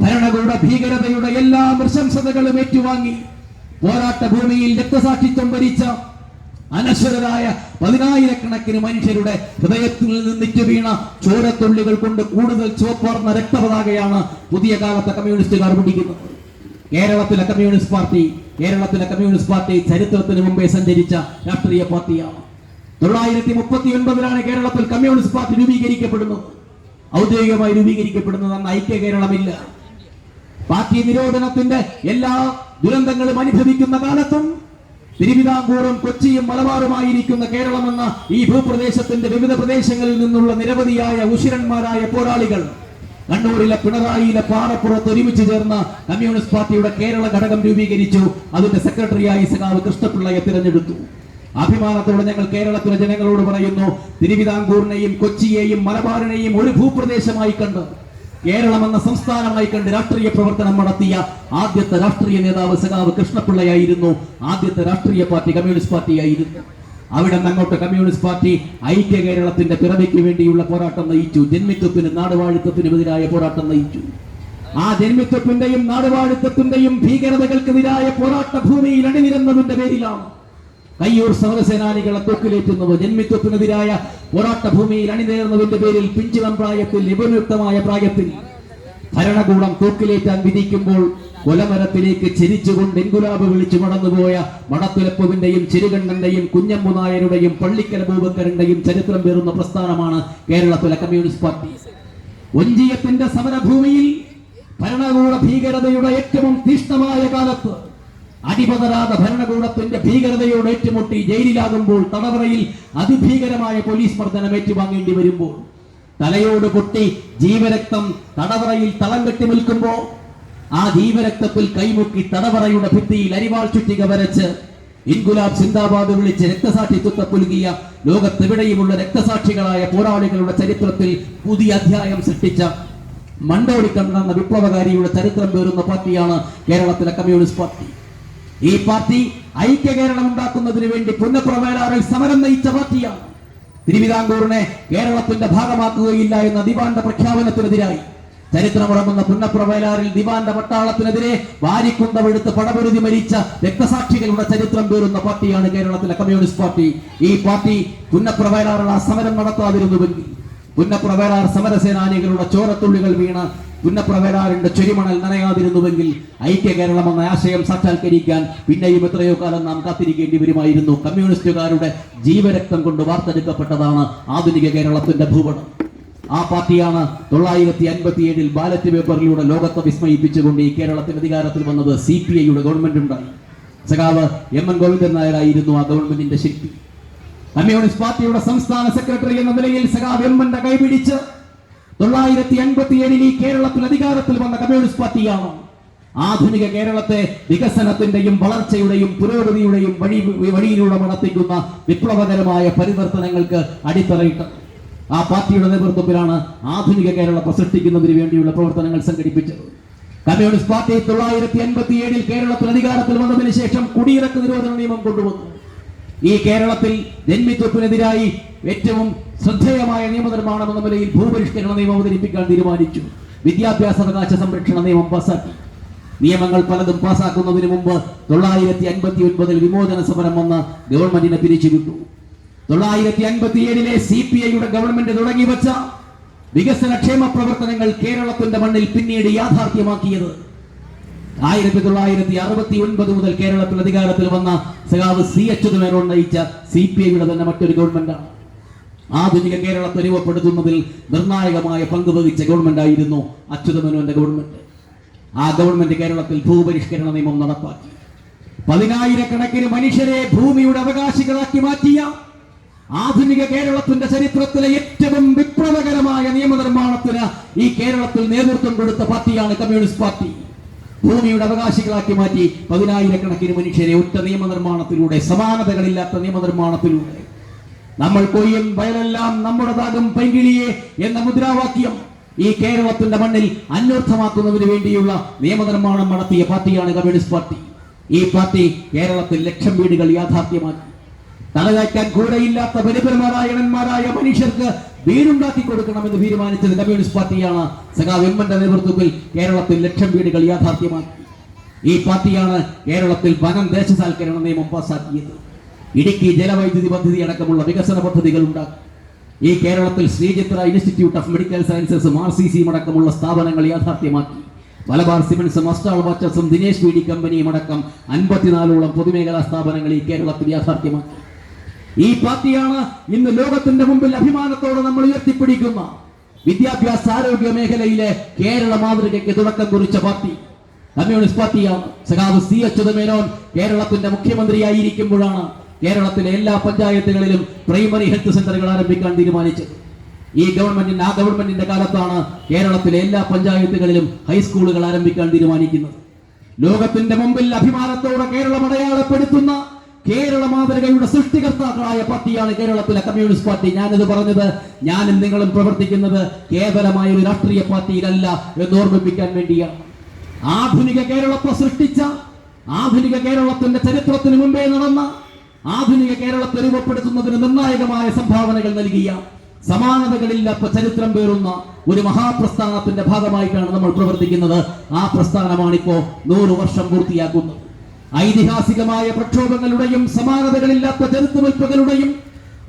Speaker 1: ഭരണകൂട ഭീകരതയുടെ എല്ലാ പ്രശംസതകളും ഏറ്റുവാങ്ങി പോരാട്ട ഭൂമിയിൽ രക്തസാക്ഷിത്വം ഭരിച്ച അനശ്വരരായ പതിനായിരക്കണക്കിന് മനുഷ്യരുടെ ഹൃദയത്തിൽ നിന്ന് നിറ്റു വീണ ചോരത്തുള്ളികൾ കൊണ്ട് കൂടുതൽ ചുവപ്പാർന്ന രക്തപതാകയാണ് പുതിയ കാലത്തെ കമ്മ്യൂണിസ്റ്റുകാർ പിടിക്കുന്നത്. കേരളത്തിലെ കമ്മ്യൂണിസ്റ്റ് പാർട്ടി കേരളത്തിലെ കമ്മ്യൂണിസ്റ്റ് പാർട്ടി ചരിത്രത്തിന് മുമ്പേ സഞ്ചരിച്ച രാഷ്ട്രീയ പാർട്ടിയാണ്. തൊള്ളായിരത്തി മുപ്പത്തി ഒൻപതിലാണ് കേരളത്തിൽ കമ്മ്യൂണിസ്റ്റ് പാർട്ടി രൂപീകരിക്കപ്പെടുന്നത്. ഔദ്യോഗികമായി രൂപീകരിക്കപ്പെടുന്നത് അന്ന് ഐക്യ കേരളമില്ല. പാർട്ടി നിരോധനത്തിന്റെ എല്ലാ ദുരന്തങ്ങളും അനുഭവിക്കുന്ന കാലത്തും തിരുവിതാംകൂറും കൊച്ചിയും മലബാറുമായിരിക്കുന്ന കേരളമെന്ന ഈ ഭൂപ്രദേശത്തിന്റെ വിവിധ പ്രദേശങ്ങളിൽ നിന്നുള്ള നിരവധിയായ ഉശിരന്മാരായ പോരാളികൾ കണ്ണൂരിലെ പിണറായിയിലെ പാറപ്പുറത്ത് ഒരുമിച്ച് ചേർന്ന കമ്മ്യൂണിസ്റ്റ് പാർട്ടിയുടെ കേരള ഘടകം രൂപീകരിച്ചു. അതിന്റെ സെക്രട്ടറിയായി സഖാവ് കൃഷ്ണപിള്ളയെ തിരഞ്ഞെടുത്തു. അഭിമാനത്തോടെ ഞങ്ങൾ കേരളത്തിലെ ജനങ്ങളോട് പറയുന്നു തിരുവിതാംകൂറിനെയും കൊച്ചിയെയും മലബാറിനെയും ഒരു ഭൂപ്രദേശമായി കണ്ട് കേരളം എന്ന സംസ്ഥാനമായി കണ്ട് രാഷ്ട്രീയ പ്രവർത്തനം നടത്തിയ ആദ്യത്തെ രാഷ്ട്രീയ നേതാവ് സഖാവ് കൃഷ്ണപിള്ളയായിരുന്നു. ആദ്യത്തെ രാഷ്ട്രീയ പാർട്ടി കമ്മ്യൂണിസ്റ്റ് പാർട്ടിയായിരുന്നു. അവിടെ അങ്ങോട്ട് കമ്മ്യൂണിസ്റ്റ് പാർട്ടി ഐക്യ കേരളത്തിന്റെ പിറവിക്ക് വേണ്ടിയുള്ള പോരാട്ടം നയിച്ചു. ജന്മിത്വത്തിന് നാടുവാഴിത്വത്തിനും എതിരായ പോരാട്ടം നയിച്ചു. ആ ജന്മിത്വത്തിന്റെയും നാടുവാഴിത്വത്തിന്റെയും ഭീകരതകൾക്കെതിരായ പോരാട്ട ഭൂമിയിൽ അണിനിരന്നതിന്റെ പേരിലാണ് കയ്യൂർ സമരസേനാനികളെ തൂക്കിലേറ്റുന്നത് ജന്മിത്വത്തിനെതിരായ പോരാട്ട ഭൂമിയിൽ അണിനിരന്നതിന്റെ പേരിൽ പിഞ്ചിളം പ്രായത്തിൽ നിപുണയുക്തമായ പ്രായത്തിൽ ഭരണകൂടം തൂക്കിലേറ്റാൻ വിധിക്കുമ്പോൾ കൊലമരത്തിലേക്ക് ചിരിച്ചുകൊണ്ട് എൻകുലാബ് വിളിച്ചു മടന്നുപോയ മടത്തുലപ്പുവിന്റെയും ചെരുകണ്ണന്റെയും കുഞ്ഞമ്പു നായരുടെയും പള്ളിക്കല ഭൂപങ്കരന്റെയും ചരിത്രം പേറുന്ന പ്രസ്ഥാനമാണ് കേരളത്തിലെ കമ്മ്യൂണിസ്റ്റ് പാർട്ടി. ഒഞ്ചിയത്തിന്റെ സമരഭൂമിയിൽ ഭരണകൂട ഭീകരതയുടെ ഏറ്റവും തീഷ്ണമായ കാലത്ത് അടിപതരാത ഭരണകൂടത്തിന്റെ ഭീകരതയോട് ഏറ്റുമുട്ടി ജയിലിലാകുമ്പോൾ തടവറയിൽ അതിഭീകരമായ പോലീസ് മർദ്ദനം ഏറ്റുവാങ്ങേണ്ടി വരുമ്പോൾ തലയോട് പൊട്ടി ജീവരക്തം തടവറയിൽ തളം കെട്ടി നിൽക്കുമ്പോൾ ആ ജീവരക്തത്തിൽ കൈമുക്കി തടവറയുടെ ഭിത്തിയിൽ അരിവാൾ ചുറ്റിക വരച്ച് ഇൻഗുലാബ് സിന്ദാബാദ് വിളിച്ച് രക്തസാക്ഷിത്വത്തെ പുലുകിയ ലോകത്തെവിടെയുമുള്ള രക്തസാക്ഷികളായ പോരാളികളുടെ ചരിത്രത്തിൽ പുതിയ അധ്യായം സൃഷ്ടിച്ച മണ്ടോടിക്കണ്ടെന്ന വിപ്ലവകാരിയുടെ ചരിത്രം പേറുന്ന പാർട്ടിയാണ് കേരളത്തിലെ കമ്മ്യൂണിസ്റ്റ് പാർട്ടി. ഈ പാർട്ടി ഐക്യ കേരളം ഉണ്ടാക്കുന്നതിന് വേണ്ടി പുന്നപ്രവേലാറിൽ സമരം നയിച്ച പാർട്ടിയാണ്. തിരുവിതാംകൂറിനെ കേരളത്തിന്റെ ഭാഗമാക്കുകയില്ല എന്ന ദിവാന്റെ പ്രഖ്യാപനത്തിനെതിരായി ചരിത്രമുറങ്ങുന്ന പുന്നപ്രവേലാറിൽ ദിവാന്റെ പട്ടാളത്തിനെതിരെ വാരിക്കുന്തമെടുത്ത് പടപൊരുതി മരിച്ച രക്തസാക്ഷികളുടെ ചരിത്രം പേരുന്ന പാർട്ടിയാണ് കേരളത്തിലെ കമ്മ്യൂണിസ്റ്റ് പാർട്ടി. ഈ പാർട്ടി പുന്നപ്രവേലാറുള്ള സമരം നടത്താതിരുന്നുവെങ്കിൽ പുന്നപ്രവേലാർ സമരസേനാനികളുടെ ചോരത്തുള്ളികൾ വീണ് പുന്നപ്രവേലാറിന്റെ ചെരുമണൽ നനയാതിരുന്നുവെങ്കിൽ ഐക്യ കേരളം എന്ന ആശയം സാക്ഷാത്കരിക്കാൻ പിന്നെയും എത്രയോ കാലം നാം കാത്തിരിക്കേണ്ടി വരുമായിരുന്നു. കമ്മ്യൂണിസ്റ്റുകാരുടെ ജീവരക്തം കൊണ്ട് വാർത്തെടുക്കപ്പെട്ടതാണ് ആധുനിക കേരളത്തിന്റെ ഭൂപടം. ആ പാർട്ടിയാണ് തൊള്ളായിരത്തി അൻപത്തി ഏഴിൽ ബാലറ്റ് പേപ്പറിലൂടെ ലോകത്തെ വിസ്മയിപ്പിച്ചുകൊണ്ട് ഈ കേരളത്തിന് അധികാരത്തിൽ വന്നത് സി പി ഐയുടെ ഗവൺമെന്റ് ഉണ്ടായി സഖാവ് എം എൻ ഗോവിന്ദൻ നായരായിരുന്നു ആ ഗവൺമെന്റിന്റെ ശില്പി. കമ്മ്യൂണിസ്റ്റ് പാർട്ടിയുടെ സംസ്ഥാന സെക്രട്ടറി എന്ന നിലയിൽ സഖാവ് എം എന്റെ കൈപിടിച്ച് തൊള്ളായിരത്തി എൺപത്തി ഏഴിൽ ഈ കേരളത്തിൽ അധികാരത്തിൽ വന്ന കമ്മ്യൂണിസ്റ്റ് പാർട്ടിയാണ്. ആധുനിക കേരളത്തെ വികസനത്തിന്റെയും വളർച്ചയുടെയും പുരോഗതിയുടെയും വഴി വഴിയിലൂടെ നടത്തിക്കുന്ന വിപ്ലവകരമായ പരിവർത്തനങ്ങൾക്ക് അടിത്തറയിട്ട് ആ പാർട്ടിയുടെ നേതൃത്വത്തിലാണ് ആധുനിക കേരളത്തെ സൃഷ്ടിക്കുന്നതിന് വേണ്ടിയുള്ള പ്രവർത്തനങ്ങൾ സംഘടിപ്പിച്ചത്. കമ്മ്യൂണിസ്റ്റ് പാർട്ടി തൊള്ളായിരത്തി എൺപത്തി ഏഴിൽ കേരളത്തിൽ അധികാരത്തിൽ വന്നതിന് ശേഷം കുടിയിറക്ക് നിരോധന നിയമം കൊണ്ടുവന്നു. ഈ കേരളത്തിൽ ജന്മിത്വത്തിനെതിരായി ഏറ്റവും ശ്രദ്ധേയമായ നിയമനിർമ്മാണം എന്ന നിലയിൽ ഭൂപരിഷ്കരണ നിയമം അവതരിപ്പിക്കാൻ തീരുമാനിച്ചു. വിദ്യാഭ്യാസാവകാശ സംരക്ഷണ നിയമം പാസാക്കി. നിയമങ്ങൾ പലതും പാസാക്കുന്നതിന് മുമ്പ് തൊള്ളായിരത്തി അൻപത്തി ഒൻപതിൽ വിമോചന സമരം വന്ന ഗവൺമെന്റിനെ പിരിച്ചുവിട്ടു. തൊള്ളായിരത്തി അൻപത്തി ഏഴിലെ സി പി ഐയുടെ ഗവൺമെന്റ് തുടങ്ങി വെച്ച വികസന ക്ഷേമ പ്രവർത്തനങ്ങൾ കേരളത്തിന്റെ മണ്ണിൽ പിന്നീട് യാഥാർത്ഥ്യമാക്കിയത് ആയിരത്തി തൊള്ളായിരത്തി അറുപത്തി ഒൻപത് മുതൽ കേരളത്തിൽ അധികാരത്തിൽ വന്ന സഖാവ് സി എച്ച് അച്യുതമേനോൻ നയിച്ച സി പി ഐയുടെ തന്നെ മറ്റൊരു ഗവൺമെന്റാണ്. ആധുനിക കേരളത്തെ രൂപപ്പെടുത്തുന്നതിൽ നിർണായകമായ പങ്ക് വഹിച്ച ഗവൺമെന്റ് ആയിരുന്നു അച്യുതമേനോന്റെ ഗവൺമെന്റ്. ആ ഗവൺമെന്റ് കേരളത്തിൽ ഭൂപരിഷ്കരണ നിയമം നടപ്പാക്കി. പതിനായിരക്കണക്കിന് മനുഷ്യരെ ഭൂമിയുടെ അവകാശികളാക്കി മാറ്റിയ ആധുനിക കേരളത്തിന്റെ ചരിത്രത്തിലെ ഏറ്റവും വിപ്ലവകരമായ നിയമനിർമ്മാണത്തിന് ഈ കേരളത്തിൽ നേതൃത്വം കൊടുത്ത പാർട്ടിയാണ് കമ്മ്യൂണിസ്റ്റ് പാർട്ടി. ഭൂമിയുടെ അവകാശികളാക്കി മാറ്റി പതിനായിരക്കണക്കിന് മനുഷ്യരെ ഒറ്റ നിയമനിർമ്മാണത്തിലൂടെ സമാനതകളില്ലാത്ത നിയമനിർമ്മാണത്തിലൂടെ. നമ്മൾ കൊയ്യും വയലെല്ലാം നമ്മുടെതാകും പൈങ്കിളിയെ എന്ന മുദ്രാവാക്യം ഈ കേരളത്തിന്റെ മണ്ണിൽ അന്വർത്ഥമാക്കുന്നതിന് വേണ്ടിയുള്ള നിയമനിർമ്മാണം നടത്തിയ പാർട്ടിയാണ് കമ്മ്യൂണിസ്റ്റ് പാർട്ടി. ഈ പാർട്ടി കേരളത്തിൽ ലക്ഷം വീടുകൾ യാഥാർത്ഥ്യമാക്കി. തലകയറ്റാൻ കൂടെയില്ലാത്ത പരിപരമാരായണന്മാരായ മനുഷ്യർക്ക് വീടുണ്ടാക്കി കൊടുക്കണമെന്ന് തീരുമാനിച്ചത് കമ്മ്യൂണിസ്റ്റ് പാർട്ടിയാണ്. സഖാവ് എമ്മന്റെ നേതൃത്വത്തിൽ കേരളത്തിൽ ലക്ഷം വീടുകൾ യാഥാർത്ഥ്യമാക്കി. ഈ പാർട്ടിയാണ് കേരളത്തിൽ വനം ദേശസാൽക്കരണ നിയമം പാസാക്കിയത്. ഇടുക്കി ജലവൈദ്യുതി പദ്ധതി അടക്കമുള്ള വികസന പദ്ധതികൾ ഉണ്ടാക്കി. ഈ കേരളത്തിൽ Sree Chitra institute of medical sciences R C സിയും അടക്കമുള്ള സ്ഥാപനങ്ങൾ യാഥാർത്ഥ്യമാക്കി. മലബാർ സിമൻസും അസ്റ്റാൾ വാച്ചസും ദിനേശ് വീടി കമ്പനിയും അടക്കം അൻപത്തിനാലോളം പൊതുമേഖലാ സ്ഥാപനങ്ങൾ ഈ കേരളത്തിൽ യാഥാർത്ഥ്യമാക്കി. ഈ പാർട്ടിയാണ് ഇന്ന് ലോകത്തിന്റെ മുമ്പിൽ അഭിമാനത്തോടെ നമ്മൾ ഉയർത്തിപ്പിടിക്കുന്ന വിദ്യാഭ്യാസ ആരോഗ്യ മേഖലയിലെ കേരള മാതൃകയ്ക്ക് തുടക്കം കുറിച്ച പാർട്ടി. കമ്മ്യൂണിസ്റ്റ് പാർട്ടിയാണ്. സഖാവ് സി അച്യുതമേനോൻ കേരളത്തിന്റെ മുഖ്യമന്ത്രിയായിരിക്കുമ്പോഴാണ് കേരളത്തിലെ എല്ലാ പഞ്ചായത്തുകളിലും പ്രൈമറി ഹെൽത്ത് സെന്ററുകൾ ആരംഭിക്കാൻ തീരുമാനിച്ചത്. ഈ ഗവൺമെന്റിന്റെ ആ ഗവൺമെന്റിന്റെ കാലത്താണ് കേരളത്തിലെ എല്ലാ പഞ്ചായത്തുകളിലും ഹൈസ്കൂളുകൾ ആരംഭിക്കാൻ തീരുമാനിക്കുന്നത്. ലോകത്തിന്റെ മുമ്പിൽ അഭിമാനത്തോടെ കേരളം അടയാളപ്പെടുത്തുന്ന കേരള മാതൃകയുടെ സൃഷ്ടികർത്താക്കളായ പാർട്ടിയാണ് കേരളത്തിലെ കമ്മ്യൂണിസ്റ്റ് പാർട്ടി. ഞാനിത് പറഞ്ഞത് ഞാനും നിങ്ങളും പ്രവർത്തിക്കുന്നത് കേവലമായ ഒരു രാഷ്ട്രീയ പാർട്ടിയിലല്ല എന്ന് ഓർമ്മിപ്പിക്കാൻ വേണ്ടിയാണ്. ആധുനിക കേരളത്തെ സൃഷ്ടിച്ച ആധുനിക കേരളത്തിന്റെ ചരിത്രത്തിന് മുമ്പേ നടന്ന ആധുനിക കേരളത്തെ രൂപപ്പെടുത്തുന്നതിന് നിർണായകമായ സംഭാവനകൾ നൽകിയ സമാനതകളില്ലാത്ത ചരിത്രം പേറുന്ന ഒരു മഹാപ്രസ്ഥാനത്തിന്റെ ഭാഗമായിട്ടാണ് നമ്മൾ പ്രവർത്തിക്കുന്നത്. ആ പ്രസ്ഥാനമാണിപ്പോ നൂറ് വർഷം പൂർത്തിയാക്കുന്നത്. ഐതിഹാസികമായ പ്രക്ഷോഭങ്ങളുടെയും സമാനതകളില്ലാത്ത ചെറുത്തുവെപ്പുകളുടെയും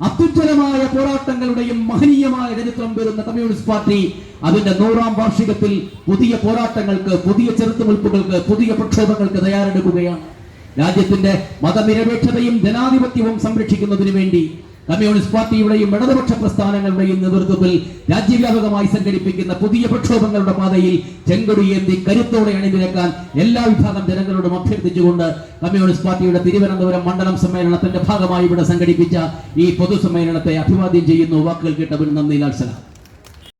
Speaker 1: അത്യുജ്വലമായ പോരാട്ടങ്ങളുടെയും മഹനീയമായ ചരിത്രം വരുന്ന കമ്മ്യൂണിസ്റ്റ് പാർട്ടി അതിന്റെ നൂറാം വാർഷികത്തിൽ പുതിയ പോരാട്ടങ്ങൾക്ക് പുതിയ ചെറുത്തുവെപ്പുകൾക്ക് പുതിയ പ്രക്ഷോഭങ്ങൾക്ക് തയ്യാറെടുക്കുകയാണ്. രാജ്യത്തിന്റെ മതനിരപേക്ഷതയും ജനാധിപത്യവും സംരക്ഷിക്കുന്നതിന് വേണ്ടി കമ്മ്യൂണിസ്റ്റ് പാർട്ടിയുടെയും ഇടതുപക്ഷ പ്രസ്ഥാനങ്ങളുടെയും നേതൃത്വത്തിൽ രാജ്യവ്യാപകമായി സംഘടിപ്പിക്കുന്ന പുതിയ പ്രക്ഷോഭങ്ങളുടെ പാതയിൽ ചെങ്കൊടിയേന്തി കരുത്തോടെ അണിനിരക്കാൻ എല്ലാ വിഭാഗം ജനങ്ങളോടും അഭ്യർത്ഥിച്ചുകൊണ്ട് കമ്മ്യൂണിസ്റ്റ് പാർട്ടിയുടെ തിരുവനന്തപുരം മണ്ഡലം സമ്മേളനത്തിന്റെ ഭാഗമായി ഇവിടെ സംഘടിപ്പിച്ച ഈ പൊതുസമ്മേളനത്തെ അഭിവാദ്യം ചെയ്യുന്നു. വാക്കുകൾ കേട്ടവരും നന്ദി ലാൽസല